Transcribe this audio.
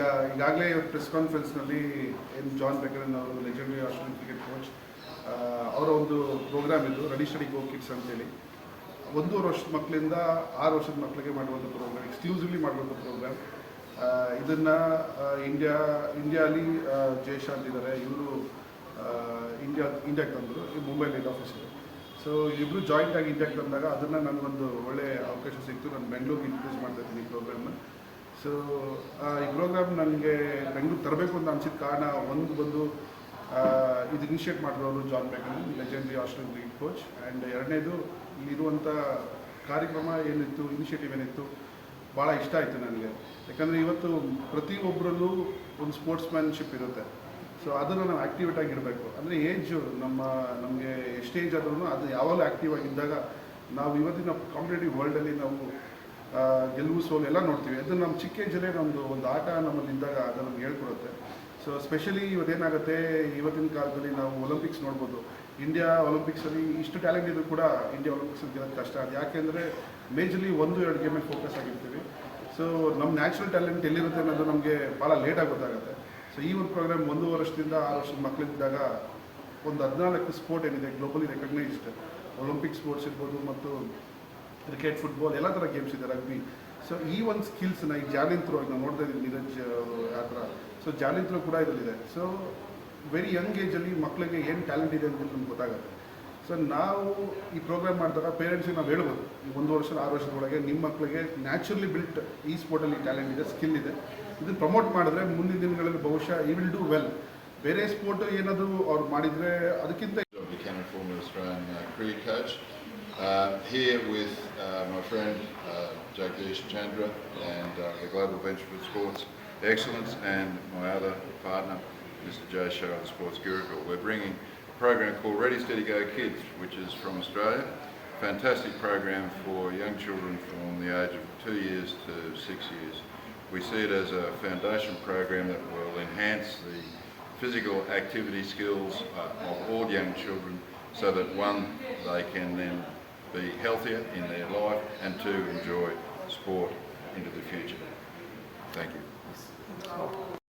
ಈಗ ಈಗಾಗಲೇ ಪ್ರೆಸ್ ಕಾನ್ಫರೆನ್ಸ್ನಲ್ಲಿ ಏನು ಜಾನ್ ಬೆಕರನ್ ಅವರು ಲೆಜೆಂಡರಿ ಆಸ್ಟ್ರೇಲಿಯನ್ ಕ್ರಿಕೆಟ್ ಕೋಚ್ ಅವರ ಒಂದು ಪ್ರೋಗ್ರಾಮ್ ಇದು ರೆಡಿ ಸ್ಟಡಿ ಗೋ ಕಿಡ್ಸ್ ಅಂತೇಳಿ. ಒಂದೂವರೆ ವರ್ಷದ ಮಕ್ಕಳಿಂದ ಆರು ವರ್ಷದ ಮಕ್ಕಳಿಗೆ ಮಾಡುವಂಥ ಪ್ರೋಗ್ರಾಮ್ ಎಕ್ಸ್ಕ್ಲೂಸಿವ್ಲಿ ಮಾಡುವಂಥ ಪ್ರೋಗ್ರಾಮ್ ಇದನ್ನು ಇಂಡಿಯಾ ಇಂಡಿಯಾಲಿ ಜಯಶಾಂತ್ ಇದ್ದಾರೆ ಇವರು ಇಂಡಿಯಾ ಇಂಡಿಯಾಗೆ ತಂದರು. ಮುಂಬೈಲಿ ಹೆಡ್ ಆಫೀಸ್ ಇದೆ ಸೊ ಇಬ್ಬರು ಜಾಯಿಂಟ್ ಆಗಿ ಇಂಡಿಯಾಗೆ ಬಂದಾಗ ಅದನ್ನು ನನಗೊಂದು ಒಳ್ಳೆಯ ಅವಕಾಶ ಸಿಕ್ತು. ನಾನು ಬೆಂಗಳೂರಿಗೆ ಇಂಟ್ರೊಡ್ಯೂಸ್ ಮಾಡ್ತಾ ಇದ್ದೀನಿ ಈ ಪ್ರೋಗ್ರಾಮ್ನ ಸೊ ಈ ಪ್ರೋಗ್ರಾಮ್ ನನಗೆ ಬೆಂಗಳೂರು ತರಬೇಕು ಅಂತ ಅನಿಸಿದ ಕಾರಣ ಒಂದು ಬಂದು ಇದು ಇನಿಷಿಯೇಟ್ ಮಾಡಿರೋರು John Buchanan legendary Australian cricket coach and ಎರಡನೇದು ಇಲ್ಲಿರುವಂಥ ಕಾರ್ಯಕ್ರಮ ಏನಿತ್ತು ಇನಿಷಿಯೇಟಿವ್ ಏನಿತ್ತು, ಭಾಳ ಇಷ್ಟ ಆಯಿತು ನನಗೆ. ಯಾಕಂದರೆ ಇವತ್ತು ಪ್ರತಿಯೊಬ್ಬರಲ್ಲೂ ಒಂದು ಸ್ಪೋರ್ಟ್ಸ್ ಮ್ಯಾನ್ಶಿಪ್ ಇರುತ್ತೆ. ಸೊ ಅದನ್ನು ನಾವು ಆ್ಯಕ್ಟಿವೇಟ್ ಆಗಿರಬೇಕು. ಅಂದರೆ ಏಜ್ ನಮ್ಮ, ನಮಗೆ ಎಷ್ಟೇಜ್ ಆದ್ರೂ ಅದು ಯಾವಾಗಲೂ ಆ್ಯಕ್ಟಿವ್ ಆಗಿದ್ದಾಗ, ನಾವು ಇವತ್ತಿನ ಕಾಂಪಿಟೇಟಿವ್ ವರ್ಲ್ಡಲ್ಲಿ ನಾವು ಗೆಲುವು ಸೋಲು ಎಲ್ಲ ನೋಡ್ತೀವಿ. ಅದು ನಮ್ಮ ಚಿಕ್ಕ ಏಜಲ್ಲೇ ನಮ್ಮದು ಒಂದು ಆಟ ನಮ್ಮಲ್ಲಿ ಇದ್ದಾಗ ಅದು ನಮ್ಗೆ ಹೇಳ್ಕೊಡುತ್ತೆ. ಸೊ ಸ್ಪೆಷಲಿ ಇವತ್ತೇನಾಗುತ್ತೆ, ಇವತ್ತಿನ ಕಾಲದಲ್ಲಿ ನಾವು ಒಲಿಂಪಿಕ್ಸ್ ನೋಡ್ಬೋದು. ಇಂಡಿಯಾ ಒಲಿಂಪಿಕ್ಸಲ್ಲಿ ಇಷ್ಟು ಟ್ಯಾಲೆಂಟ್ ಇದ್ರೂ ಕೂಡ ಇಂಡಿಯಾ ಒಲಿಂಪಿಕ್ಸಲ್ಲಿ ಗೆಲ್ಲೋದು ಕಷ್ಟ. ಅದು ಯಾಕೆಂದರೆ ಮೇಜರ್ಲಿ ಒಂದು, ಎರಡು ಗೇಮಲ್ಲಿ ಫೋಕಸ್ ಆಗಿರ್ತೀವಿ. ಸೊ ನಮ್ಮ ನ್ಯಾಚುರಲ್ ಟ್ಯಾಲೆಂಟ್ ಎಲ್ಲಿರುತ್ತೆ ಅನ್ನೋದು ನಮಗೆ ಭಾಳ ಲೇಟಾಗಿ ಗೊತ್ತಾಗುತ್ತೆ. ಸೊ ಈ ಒಂದು ಪ್ರೋಗ್ರಾಮ್ ಒಂದು ವರ್ಷದಿಂದ ಆರು ವರ್ಷದ ಮಕ್ಕಳಿದ್ದಾಗ ಒಂದು ಹದಿನಾಲ್ಕು ಸ್ಪೋರ್ಟ್ ಏನಿದೆ ಗ್ಲೋಬಲಿ ರೆಕಗ್ನೈಸ್ಡ್ ಒಲಿಂಪಿಕ್ ಸ್ಪೋರ್ಟ್ಸ್ ಇರ್ಬೋದು ಮತ್ತು ಕ್ರಿಕೆಟ್ ಫುಟ್ಬಾಲ್ ಎಲ್ಲ ಥರ ಗೇಮ್ಸ್ ಇದೆ ರಗ್ಬಿ ಸೊ ಈ ಒಂದು ಸ್ಕಿಲ್ಸ್ನ ಈ ಜಾಲಿನ್ ಥ್ರೋ ನಾವು ನೋಡ್ತಾ ಇದ್ದೀವಿ ನೀರಜ್ ಅವರು ಆ ಥರ ಸೊ ಜಾಲಿನ್ ಥ್ರೋ ಕೂಡ ಇದರಲ್ಲಿದೆ. ಸೊ ವೆರಿ ಯಂಗ್ ಏಜಲ್ಲಿ ಮಕ್ಕಳಿಗೆ ಏನು ಟ್ಯಾಲೆಂಟ್ ಇದೆ ಅಂತ ನಮ್ಗೆ ಗೊತ್ತಾಗುತ್ತೆ. ಸೊ ನಾವು ಈ ಪ್ರೋಗ್ರಾಮ್ ಮಾಡಿದಾಗ ಪೇರೆಂಟ್ಸಿಗೆ ನಾವು ಹೇಳ್ಬೋದು, ಈ ಒಂದು ವರ್ಷ, ಆರು ವರ್ಷದೊಳಗೆ ನಿಮ್ಮ ಮಕ್ಕಳಿಗೆ ನ್ಯಾಚುರಲಿ ಬಿಲ್ಟ್ ಈ ಸ್ಪೋರ್ಟಲ್ಲಿ ಟ್ಯಾಲೆಂಟ್ ಇದೆ ಸ್ಕಿಲ್ ಇದೆ. ಇದನ್ನು ಪ್ರಮೋಟ್ ಮಾಡಿದ್ರೆ ಮುಂದಿನ ದಿನಗಳಲ್ಲಿ ಬಹುಶಃ ಈ ವಿಲ್ ಡೂ ವೆಲ್ ಬೇರೆ ಸ್ಪೋರ್ಟ್ ಏನಾದರೂ ಅವ್ರು ಮಾಡಿದರೆ ಅದಕ್ಕಿಂತ Uh, here with uh, my friend uh, Jagdish Chandra and uh, the Global Venture for Sports Excellence and my other partner, Mr. Jay the Sports Gurukul. We're bringing a program called Ready Steady Go Kids, which is from Australia. Fantastic program for young children from the age of two years to six years. We see it as a foundation program that will enhance the physical activity skills uh, of all young children so that one, they can then be healthier in their life and to enjoy sport into the future. Thank you.